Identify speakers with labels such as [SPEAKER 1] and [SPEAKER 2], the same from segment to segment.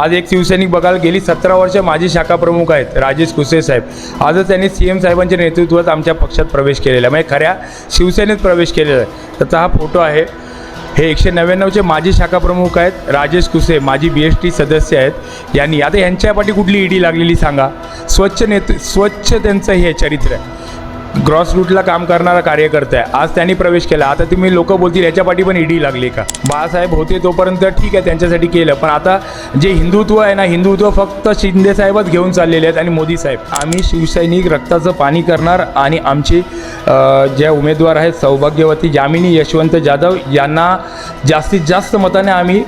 [SPEAKER 1] आज एक शिवसैनिक बघायला गेली. सतरा वर्ष माजी शाखा प्रमुख आहेत राजेश कुसे साहेब. आजच त्यांनी सी एम साहेबांच्या नेतृत्वात आमच्या पक्षात प्रवेश केलेला आहे. म्हणजे खऱ्या शिवसेनेत प्रवेश केलेला आहे. त्याचा हा फोटो आहे. हे एकशे नव्याण्णवचे माजी शाखा प्रमुख आहेत राजेश कुसे माजी बी एस टी सदस्य आहेत. यांनी आता यांच्यापाठी कुठली ईडी लागलेली सांगा. स्वच्छ नेतृ स्वच्छ त्यांचं हे चरित्र आहे. ग्रॉसरूटला काम करणारा कार्यकर्ता आहे. आज त्यांनी प्रवेश केला. आता तुम्ही लोक बोलतील याच्या पाठी पण ईडी लागली का? बाळासाहेब होते तोपर्यंत ठीक आहे त्यांच्यासाठी केलं. पण आता जे हिंदुत्व आहे ना हिंदुत्व फक्त शिंदे साहेबच घेऊन चाललेले आहेत आणि मोदी साहेब. आम्ही शिवसैनिक रक्ताचं पाणी करणार आणि आमचे जे ज्या उमेदवार आहेत सौभाग्यवती जामिनी यशवंत जाधव यांना जास्तीत जास्त मताने आम्ही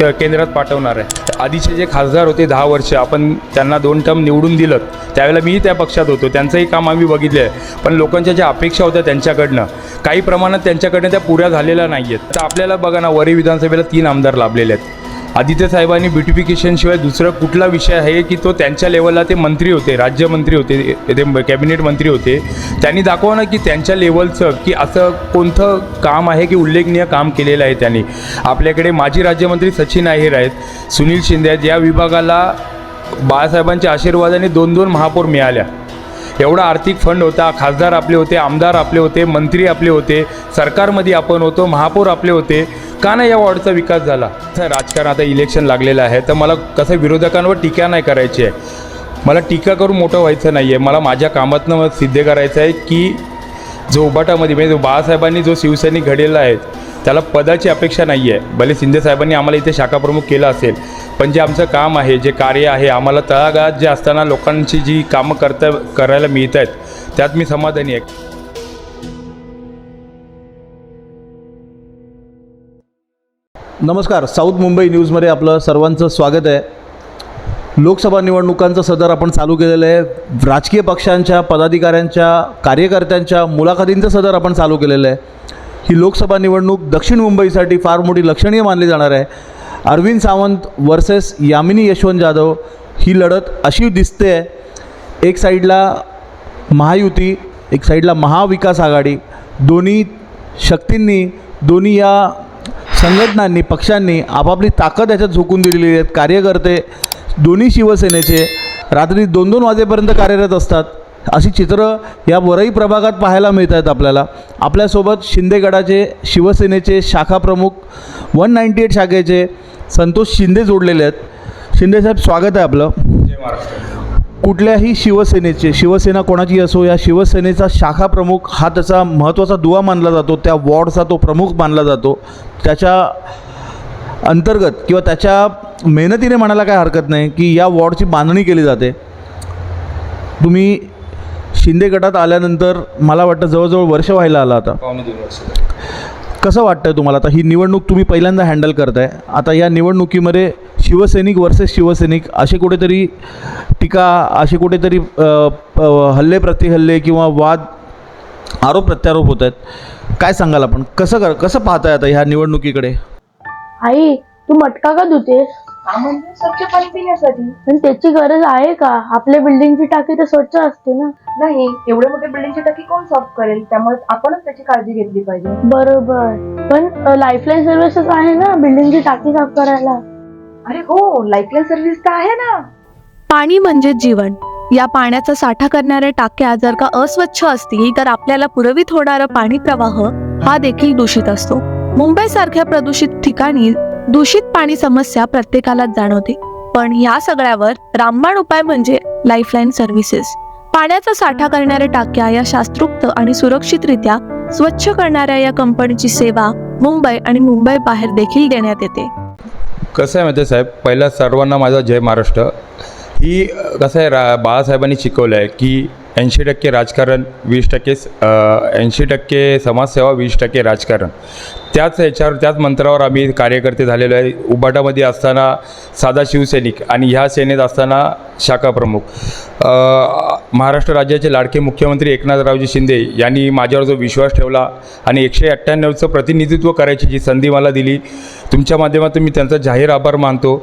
[SPEAKER 1] केंद्रात पाठवणार आहे. आधीचे जे खासदार होते दहा वर्ष आपण त्यांना दोन टर्म निवडून दिलं त्यावेळेला मीही त्या पक्षात होतो. त्यांचंही काम आम्ही बघितलं आहे. पण लोकांच्या ज्या अपेक्षा होत्या त्यांच्याकडनं काही प्रमाणात त्यांच्याकडनं त्या पुऱ्या झालेल्या नाही आहेत तर आपल्याला बघा ना वरी विधानसभेला तीन आमदार लाभलेले आहेत. आदित्य साहेबांनी ब्युटिफिकेशनशिवाय दुसरा कुठला विषय आहे की तो त्यांच्या लेवलला ते मंत्री होते राज्यमंत्री होते ते कॅबिनेट मंत्री होते. त्यांनी दाखवा ना की त्यांच्या लेवलचं की असं कोणतं काम आहे की उल्लेखनीय काम केलेलं आहे त्यांनी. आपल्याकडे माजी राज्यमंत्री सचिन अहिर आहेत सुनील शिंदे आहेत या विभागाला बाळासाहेबांच्या आशीर्वादाने दोन दोन महापौर मिळाल्या. एवढा आर्थिक फंड होता खासदार आपले होते आमदार आपले होते मंत्री आपले होते सरकारमध्ये आपण होतो महापौर आपले होते. का नाही या वॉर्डचा विकास झाला? राजकारण आता इलेक्शन लागलेलं आहे तर मला कसं विरोधकांवर टीका नाही करायची आहे. मला टीका करून मोठं व्हायचं नाही आहे मला माझ्या कामातनं सिद्ध करायचं आहे की जो उबाटामध्ये म्हणजे जो बाळासाहेबांनी जो शिवसैनिक घडलेला आहे त्याला पदाची अपेक्षा नाही आहे भले शिंदे साहेबांनी आम्हाला इथे शाखाप्रमुख केलं असेल पण जे आमचं काम आहे जे कार्य आहे आम्हाला तळागाळात जे असताना लोकांची जी कामं करता करायला मिळत आहेत त्यात मी समाधानी आहे.
[SPEAKER 2] नमस्कार साऊथ मुंबई न्यूजमध्ये आपलं सर्वांचं स्वागत आहे. लोकसभा निवडणुकांचं सदर आपण चालू केलेलं आहे. राजकीय पक्षांच्या पदाधिकाऱ्यांच्या कार्यकर्त्यांच्या मुलाखतींचं सदर आपण चालू केलेलं आहे. ही लोकसभा निवडणूक दक्षिण मुंबईसाठी फार मोठी लक्षणीय मानली जाणार आहे. अरविंद सावंत वर्सेस यामिनी यशवंत जाधव ही लढत अशी दिसते आहे. एक साईडला महायुती एक साईडला महाविकास आघाडी. दोन्ही शक्तींनी दोन्ही या संघटनांनी पक्षांनी आपापली ताकद याच्यात झोकून दिलेली आहेत. कार्यकर्ते दोन्ही शिवसेनेचे रात्री दोन दोन वाजेपर्यंत कार्यरत असतात. अशी चित्र या वरई प्रभागात पाहायला मिळत आहेत आपल्याला. आपल्यासोबत शिंदेगडाचे शिवसेनेचे शाखा प्रमुख वन नाईंटी एट शाखेचे संतोष शिंदे जोडलेले आहेत. शिंदेसाहेब स्वागत आहे आपलं. कुठल्याही शिवसेनेचे शिवसेना कोणाची असो या शिवसेनेचा शाखा प्रमुख हा त्याचा महत्त्वाचा दुवा मानला जातो. त्या वॉर्डचा तो प्रमुख मानला जातो. त्याच्या अंतर्गत किंवा त्याच्या मेहनतीने म्हणायला काय हरकत नाही की या वॉर्डची बांधणी केली जाते. तुम्ही शिंदे गटात आल्यानंतर मला वाटतं जवळजवळ वर्ष व्हायला आलं आता. कसं वाटतं तुम्हाला? आता ही निवडणूक तुम्ही पहिल्यांदा हँडल करताय. आता या निवडणुकीमध्ये शिवसैनिक वर्सेस शिवसैनिक असे कुठेतरी टीका असे कुठेतरी हल्ले प्रतिहल्ले किंवा वाद आरोप प्रत्यारोप होत आहेत. काय सांगाल आपण? कसं कर कसं पाहताय आता ह्या निवडणुकीकडे?
[SPEAKER 3] आई तू मटका का धुतेस?
[SPEAKER 4] म्हणजे स्वच्छ पाणी पिण्यासाठी
[SPEAKER 3] पण त्याची गरज आहे का? आपल्या बिल्डिंगची टाकी तर स्वच्छ असते ना.
[SPEAKER 4] नाही एवढ्या मोठ्या बिल्डिंगची टाकी कोण साफ करेल? त्यामुळे आपणच त्याची काळजी घेतली पाहिजे.
[SPEAKER 3] बरोबर. पण लाईफलाईन सर्व्हिसेस आहे ना बिल्डिंगची टाकी साफ करायला?
[SPEAKER 4] अरे हो लाईफलाईन सर्व्हिस तर आहे ना.
[SPEAKER 5] पाणी म्हणजे जीवन. या पाण्याचा साठा करणाऱ्या टाक्या जर का अस्वच्छ असतील तर आपल्याला पुरवित होणारा पाणी प्रवाह हा देखील दूषित असतो. मुंबई सारख्या प्रदूषित ठिकाणी दूषित पाणी समस्या प्रत्येकालाच जाणवते. पण या सगळ्यावर रामबाण उपाय म्हणजे लाईफलाईन सर्व्हिसेस पाण्याचा साठा करणाऱ्या टाक्या या शास्त्रोक्त आणि सुरक्षितरित्या स्वच्छ करणाऱ्या या कंपनीची सेवा मुंबई आणि मुंबई बाहेर देखील देण्यात येते.
[SPEAKER 1] कसं आहे माहिती साहेब? पहिला सर्वांना माझा जय महाराष्ट्र. ही कसं आहे रा बाळासाहेबांनी शिकवलं आहे की ऐंशी टक्के राजकारण वीस टक्के ऐंशी टक्के समाजसेवा वीस टक्के राजकारण. त्याच ह्याच्यावर त्याच मंत्रावर आम्ही कार्यकर्ते झालेलो आहे. उबाटामध्ये असताना साधा शिवसैनिक आणि ह्या सेनेत असताना शाखा प्रमुख. महाराष्ट्र राज्याचे लाडके मुख्यमंत्री एकनाथरावजी शिंदे यांनी माझ्यावर जो विश्वास ठेवला आणि एकशे अठ्ठ्याण्णवचं प्रतिनिधित्व करायची जी संधी मला दिली तुमच्या माध्यमातून मी त्यांचा जाहीर आभार मानतो.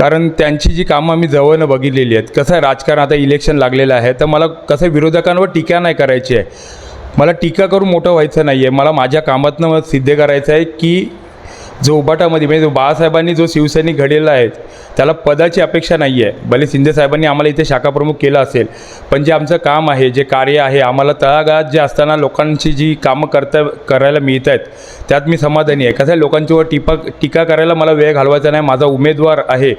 [SPEAKER 1] कारण त्यांची जी कामं मी जवळनं बघितलेली आहेत कसं आहे राजकारण आता इलेक्शन लागलेलं आहे तर मला कसं आहे, विरोधकांवर टीका नाही करायची आहे. मला टीका करून मोठं व्हायचं नाही आहे मला माझ्या कामातनं सिद्ध करायचं आहे की जो उबाटामध्ये म्हणजे जो बाळासाहेबांनी जो शिवसैनिक घडलेला आहे त्याला पदाची अपेक्षा नाही आहे भले शिंदे साहेबांनी आम्हाला इथे शाखाप्रमुख केलं असेल पण जे आमचं काम आहे जे कार्य आहे आम्हाला तळागाळात जे असताना लोकांची जी कामं करता करायला मिळत आहेत त्यात मी समाधानी आहे. कसं आहे लोकांच्यावर टिपा टीका करायला मला वेळ घालवायचा नाही. माझा उमेदवार आहे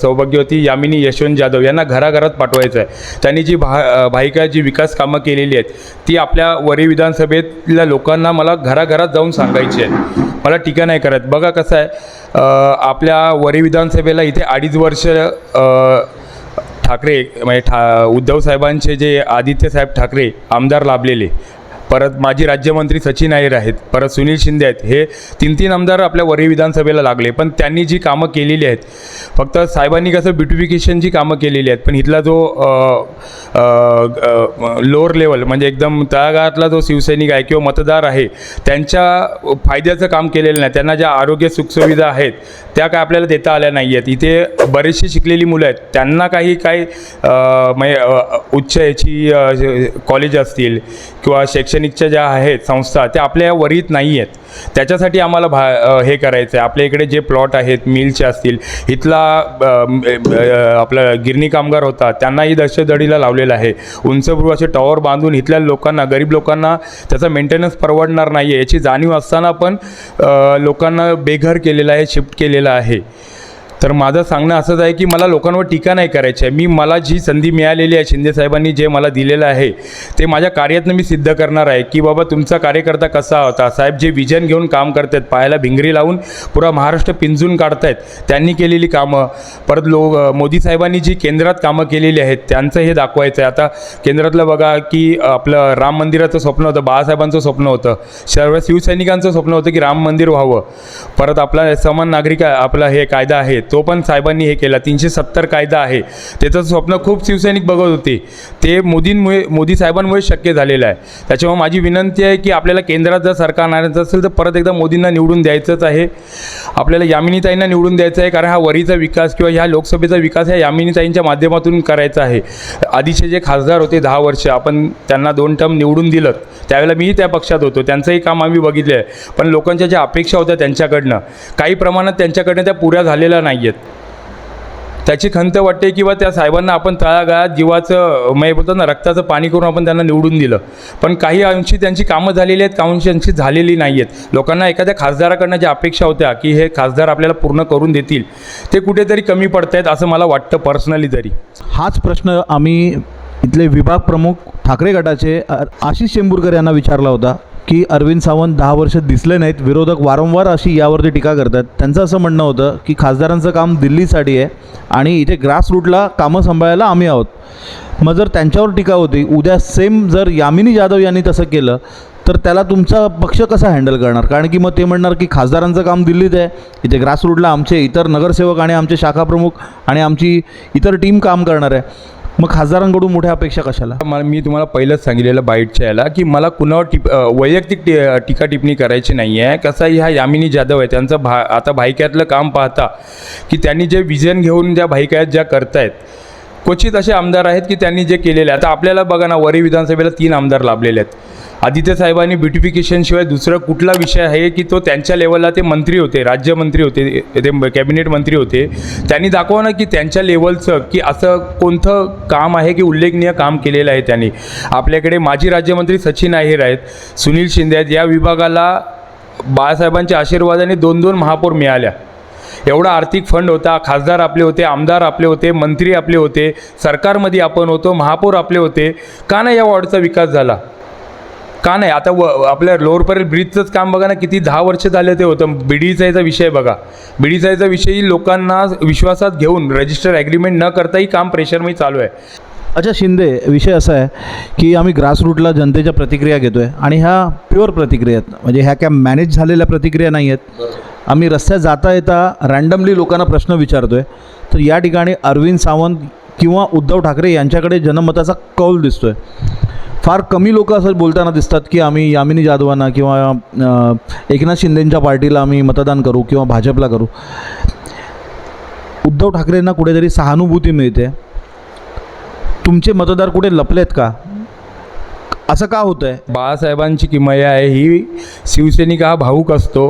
[SPEAKER 1] सौभाग्यवती यामिनी यशवंत जाधव. यांना घराघरात पाठवायचं आहे त्यांनी जी भा भाईका जी विकास कामं केलेली आहेत ती आपल्या वरी विधानसभेतल्या लोकांना मला घराघरात जाऊन सांगायची आहे मला टीका नाही आहेत. बघा कसं आहे आपल्या वरी विधानसभेला इथे अडीच वर्ष ठाकरे म्हणजे ठा उद्धव साहेबांचे जे आदित्य साहेब ठाकरे आमदार लाभलेले परत माजी राज्यमंत्री सचिन नायर आहेत परत सुनील शिंदे आहेत. हे तीन तीन आमदार आपल्या वरी विधानसभेला लागले पण त्यांनी जी कामं केलेली आहेत फक्त साहेबांनी कसं ब्युटिफिकेशनची कामं केलेली आहेत पण इथला जो लोअर लेवल म्हणजे एकदम तळागाळातला जो शिवसैनिक आहे किंवा मतदार आहे त्यांच्या फायद्याचं काम केलेलं नाही. त्यांना ज्या आरोग्य सुखसुविधा आहेत त्या काय आपल्याला देता आल्या नाही आहेत इथे बरेचशी शिकलेली मुलं आहेत. त्यांना काही काही म्हणजे उच्च याची कॉलेज असतील किंवा शैक्षणिक शैक्षणिकच्या ज्या आहेत संस्था त्या आपल्या वरीत नाही आहेत त्याच्यासाठी आम्हाला भा हे करायचं आहे आपल्या इकडे जे प्लॉट आहेत मिलचे असतील इथला आपलं आपला गिरणी कामगार होता त्यांनाही दहशतदडीला लावलेलं आहे. उंचपूर्व असे टॉवर बांधून इथल्या लोकांना गरीब लोकांना त्याचा मेंटेनन्स परवडणार नाही आहे याची जाणीव असताना पण लोकांना बेघर केलेलं आहे शिफ्ट केलेलं आहे. तर माझं सांगणं असंच आहे की मला लोकांवर टीका नाही करायची आहे. मी मला जी संधी मिळालेली आहे शिंदे साहेबांनी जे मला दिलेलं आहे ते माझ्या कार्यातनं मी सिद्ध करणार आहे की बाबा तुमचा कार्यकर्ता कसा होता? साहेब जे विजन घेऊन काम करतात पायाला भिंगरी लावून पुरा महाराष्ट्र पिंजून काढतायत त्यांनी केलेली कामं. परत लो मोदी साहेबांनी जी केंद्रात कामं केलेली आहेत त्यांचं हे दाखवायचं आहे आता केंद्रातलं बघा की आपलं राम मंदिराचं स्वप्न होतं बाळासाहेबांचं स्वप्न होतं सर्व शिवसैनिकांचं स्वप्न होतं की राम मंदिर व्हावं. परत आपला समान नागरिक आपला हे कायदा आहे तो पण साहेबांनी हे केला. तीनशे सत्तर कायदा आहे. त्याचं स्वप्न खूप शिवसैनिक बघत होते. ते मोदींमुळे मोदी साहेबांमुळे शक्य झालेलं आहे. त्याच्यामुळे माझी विनंती आहे की आपल्याला केंद्रात जर सरकार आणायचं असेल तर परत एकदा मोदींना निवडून द्यायचंच आहे. आपल्याला यामिनीताईंना निवडून द्यायचं आहे कारण हा वरीचा विकास किंवा ह्या लोकसभेचा विकास ह्या यामिनीताईंच्या माध्यमातून करायचा आहे. आधीचे जे खासदार होते दहा वर्ष आपण त्यांना दोन टर्म निवडून दिलं त्यावेळेला मीही त्या पक्षात होतो. त्यांचंही काम आम्ही बघितलं आहे पण लोकांच्या ज्या अपेक्षा होत्या त्यांच्याकडनं काही प्रमाणात त्यांच्याकडनं त्या पुऱ्या झालेल्या नाही आहेत त्याची खंत वाटते किंवा त्या साहेबांना आपण तळागाळात जीवाचं म्हणजे मय बोलतो ना रक्ताचं पाणी करून आपण त्यांना निवडून दिलं. पण काही अंशी त्यांची कामं झालेली आहेत काही अंशी झालेली नाही आहेत लोकांना एखाद्या खासदाराकडनं ज्या अपेक्षा होत्या की हे खासदार आपल्याला पूर्ण करून देतील ते कुठेतरी कमी पडत आहेत असं मला वाटतं पर्सनली तरी.
[SPEAKER 2] हाच प्रश्न आम्ही इथले विभाग प्रमुख ठाकरे गटाचे आशिष शेंबूरकर यांना विचारला होता. की अरविंद सावंत दहा वर्ष दिसले नाहीत विरोधक वारंवार अशी यावरती टीका करतात. त्यांचं असं म्हणणं होतं की खासदारांचं काम दिल्लीसाठी आहे आणि इथे ग्रासरूटला कामं सांभाळायला आम्ही आहोत. मग जर त्यांच्यावर टीका होती उद्या सेम जर यामिनी जाधव यांनी तसं केलं तर त्याला तुमचा पक्ष कसा हँडल करणार? कारण की मग ते म्हणणार की खासदारांचं काम दिल्लीत आहे इथे ग्रासरूटला आमचे इतर नगरसेवक आणि आमचे शाखा प्रमुख आणि आमची इतर टीम काम करणार आहे. मग खासदारांकडून मोठ्या अपेक्षा कशाला?
[SPEAKER 1] मला मी तुम्हाला पहिलंच सांगितलेलं बाईटच्या याला की मला कुणावर टिप वैयक्तिक टी टीका टिप्पणी करायची नाही आहे कसं ह्या यामिनी जाधव आहे त्यांचं भा आता भाईक्यातलं काम पाहता की त्यांनी जे विजन घेऊन ज्या भाईक्यात ज्या करतायत क्वचित असे आमदार आहेत की त्यांनी जे केलेले आहे. आता आपल्याला बघा ना वरी विधानसभेला तीन आमदार लाभलेले आहेत. आदित्य साहेबांनी ब्युटिफिकेशनशिवाय दुसरा कुठला विषय आहे की तो त्यांच्या लेवलला ते मंत्री होते राज्यमंत्री होते ते कॅबिनेट मंत्री होते. त्यांनी दाखवा ना की त्यांच्या लेवलचं की असं कोणतं काम आहे की उल्लेखनीय काम केलेलं आहे त्यांनी. आपल्याकडे माजी राज्यमंत्री सचिन अहिर आहेत सुनील शिंदे आहेत. या विभागाला बाळासाहेबांच्या आशीर्वादाने दोन दोन महापौर मिळाल्या. एवढा आर्थिक फंड होता खासदार आपले होते आमदार आपले होते मंत्री आपले होते सरकारमध्ये आपण होतो महापौर आपले होते. का नाही या वॉर्डचा विकास झाला? का नाही? आता व आपल्या लोअरपर्यंत ब्रिजचंच काम बघा ना किती दहा वर्ष झाले ते होतं. बीडीचाचा विषय बघा. बीडीचाचा विषयी लोकांना विश्वासात घेऊन रजिस्टर ॲग्रीमेंट न करताही काम प्रेशरमध्ये चालू आहे.
[SPEAKER 2] अच्छा शिंदे विषय असा आहे की आम्ही ग्रासरूटला जनतेच्या प्रतिक्रिया घेतो आहे आणि ह्या प्युअर प्रतिक्रिया आहेत. म्हणजे ह्या काय मॅनेज झालेल्या प्रतिक्रिया नाही आहेत. आम्ही रस्त्यात जाता येता रँडमली लोकांना प्रश्न विचारतो आहे तर या ठिकाणी अरविंद सावंत किंवा उद्धव ठाकरे यांच्याकडे जनमताचा कौल दिसतो आहे फार कमी लोक असं बोलताना दिसतात की आम्ही यामिनी जाधवांना किंवा एकनाथ शिंदेंच्या पार्टीला आम्ही मतदान करू किंवा भाजपला करू. उद्धव ठाकरेंना कुठेतरी सहानुभूती मिळते. तुमचे मतदार कुठे लपलेत का? असं का होतं आहे
[SPEAKER 1] बाळासाहेबांची किमया आहे ही शिवसैनिक हा भाऊक असतो.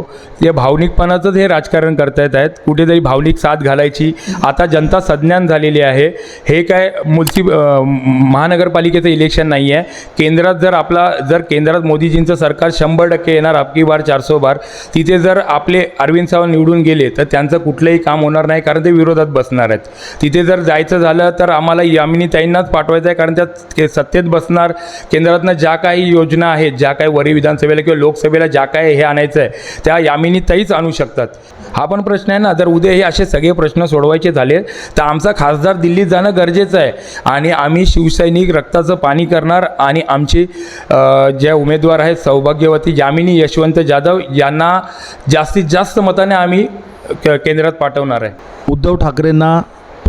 [SPEAKER 1] या भावनिकपणाचंच हे राजकारण करतायत. आहेत कुठेतरी भावनिक साथ घालायची. आता जनता संज्ञान झालेली आहे. हे काय मुलसी महानगरपालिकेचं इलेक्शन नाही आहे केंद्रात जर आपला जर केंद्रात मोदीजींचं सरकार शंभर टक्के येणार आपकी बार चारसो बार तिथे जर आपले अरविंद सावंत निवडून गेले तर त्यांचं कुठलंही काम होणार नाही कारण ते विरोधात बसणार आहेत. तिथे जर जायचं झालं तर आम्हाला यामिनी ताईंनाच पाठवायचं आहे कारण त्या के- सत्तेत बसणार केंद्रातनं ज्या काही योजना आहेत ज्या काही वरी विधानसभेला किंवा लोकसभेला ज्या काही हे आणायचं आहे त्या यामिनीतहीच आणू शकतात. हा पण प्रश्न आहे ना जर उद्या हे असे सगळे प्रश्न सोडवायचे झाले तर आमचा खासदार दिल्लीत जाणं गरजेचं आहे. आणि आम्ही शिवसैनिक रक्ताचं पाणी करणार आणि आमचे जे उमेदवार आहेत सौभाग्यवती यामिनी यशवंत जाधव यांना जास्तीत जास्त मताने आम्ही केंद्रात पाठवणार आहे.
[SPEAKER 2] उद्धव ठाकरेंना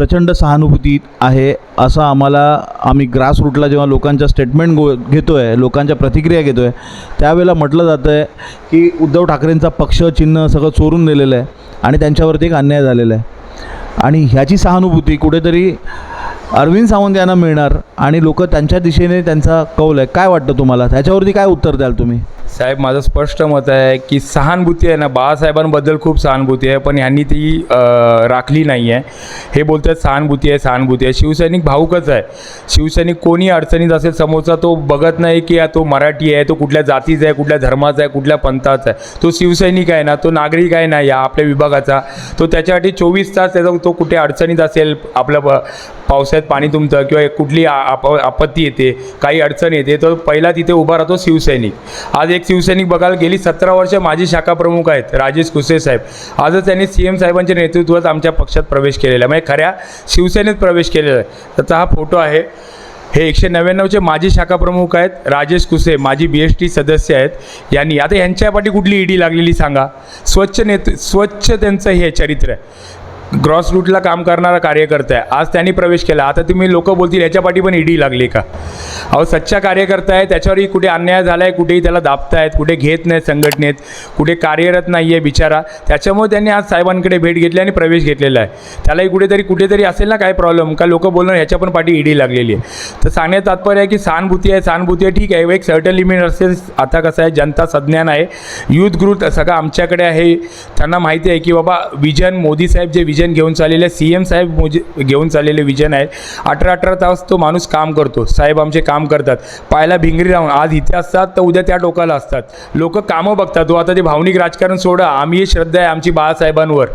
[SPEAKER 2] प्रचंड सहानुभूती आहे असं आम्हाला आम्ही ग्रासरूटला जेव्हा लोकांच्या स्टेटमेंट गो घेतो आहे लोकांच्या प्रतिक्रिया घेतो आहे त्यावेळेला म्हटलं जातं आहे की उद्धव ठाकरेंचा पक्ष चिन्ह सगळं चोरून नेलेलं आहे आणि त्यांच्यावरती एक अन्याय झालेला आहे. आणि ह्याची सहानुभूती कुठेतरी अरविंद सावंत यांना मिळणार आणि लोक त्यांच्या दिशेने त्यांचा कौल आहे. काय वाटतं तुम्हाला? त्याच्यावरती काय उत्तर द्याल तुम्ही?
[SPEAKER 1] साहेब माझं स्पष्ट मत आहे की सहानुभूती आहे ना बाळासाहेबांबद्दल खूप सहानुभूती आहे पण ह्यांनी ती राखली नाही आहे हे बोलतात सहानुभूती आहे सहानुभूती आहे. शिवसैनिक भाऊकच आहे. शिवसैनिक कोणी अडचणीत असेल समोरचा तो बघत नाही की तो मराठी आहे तो कुठल्या जातीचा आहे कुठल्या धर्माचा आहे कुठल्या पंथाचा आहे. तो शिवसैनिक आहे ना तो नागरिक आहे ना या आपल्या विभागाचा. तो त्याच्यासाठी चोवीस तास त्याचा तो कुठे अडचणीत असेल आपलं पावसाळ्यात पाणी तुमतं किंवा कुठली आप आपत्ती येते काही अडचण येते तर पहिला तिथे उभा राहतो शिवसैनिक. आज एक शिवसैनिक बघायला गेली सतरा वर्ष माजी शाखा प्रमुख आहेत राजेश कुसे साहेब. आजच त्यांनी सी एम साहेबांच्या नेतृत्वात आमच्या पक्षात प्रवेश केलेला आहे. म्हणजे खऱ्या शिवसेनेत प्रवेश केलेला आहे. त्याचा हा फोटो आहे. हे एकशे नव्याण्णवचे माजी शाखा प्रमुख आहेत राजेश कुसे माजी बी एस टी सदस्य आहेत. यांनी आता यांच्यापाठी कुठली ईडी लागलेली सांगा? स्वच्छ नेतृ स्वच्छ त्यांचं हे चरित्र आहे. ग्रॉसरूटला काम करणारा कार्यकर्ता आहे. आज त्यांनी प्रवेश केला. आता तुम्ही लोक बोलतील याच्या पाठी पण ईडी लागली का? अहो सच्चा कार्यकर्ता आहे. त्याच्यावरही कुठे अन्याय झाला आहे कुठेही त्याला दाबतायत कुठे घेत नाहीत संघटनेत कुठे कार्यरत नाही आहे बिचारा. त्याच्यामुळे त्यांनी आज साहेबांकडे भेट घेतली आणि प्रवेश घेतलेला आहे. त्यालाही कुठेतरी कुठेतरी असेल ना काय प्रॉब्लेम का लोक बोलणार ह्याच्या पण पाठी ईडी लागलेली आहे. तर सांगण्यात तात्पर्य आहे की सहानुभूती आहे. सहानुभूती आहे ठीक आहे. एक सर्टन लिमिट असेल आता कसं आहे जनता सज्ञान आहे. युथ ग्रुप सगळं आमच्याकडे आहे. त्यांना माहिती आहे की बाबा विजन मोदी साहेब जे विजन घेऊन चाललेले सी एम साहेब मोजे घेऊन चाललेले विजन आहे अठरा अठरा तास तो माणूस काम करतो. साहेब आमचे काम करतात. पायाला भिंगरी राहून आज इथे असतात तर उद्या त्या टोकाला असतात. लोक कामं बघतात. तो आता ते भावनिक राजकारण सोडा. आम्ही श्रद्धा आहे आमची बाळासाहेबांवर.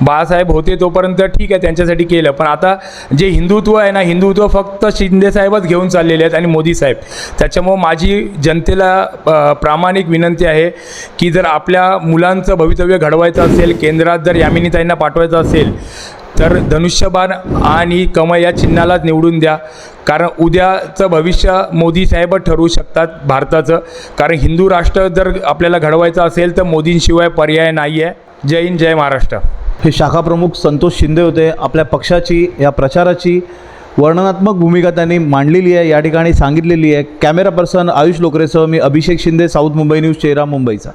[SPEAKER 1] बाळासाहेब होते तोपर्यंत ठीक आहे त्यांच्यासाठी केलं. पण आता जे हिंदुत्व आहे ना हिंदुत्व फक्त शिंदेसाहेबच घेऊन चाललेले आहेत आणि मोदी साहेब. त्याच्यामुळं माझी जनतेला प्रामाणिक विनंती आहे की जर आपल्या मुलांचं भवितव्य घडवायचं असेल केंद्रात जर यामिनीताईंना पाठवायचं असेल तर धनुष्यबाण आणि कमळ या चिन्हालाच निवडून द्या. कारण उद्याचं भविष्य मोदी साहेब ठरवू शकतात भारताचं. कारण हिंदू राष्ट्र जर आपल्याला घडवायचं असेल तर मोदींशिवाय पर्याय नाही आहे जय हिंद जय महाराष्ट्र.
[SPEAKER 2] हे शाखा प्रमुख संतोष शिंदे होते. आपल्या पक्षाची या प्रचाराची वर्णनात्मक भूमिका त्यांनी मांडलेली आहे. या ठिकाणी सांगितलेली आहे. कॅमेरा पर्सन आयुष लोकरेसह मी अभिषेक शिंदे साऊथ मुंबई न्यूज चेहरा मुंबईचा.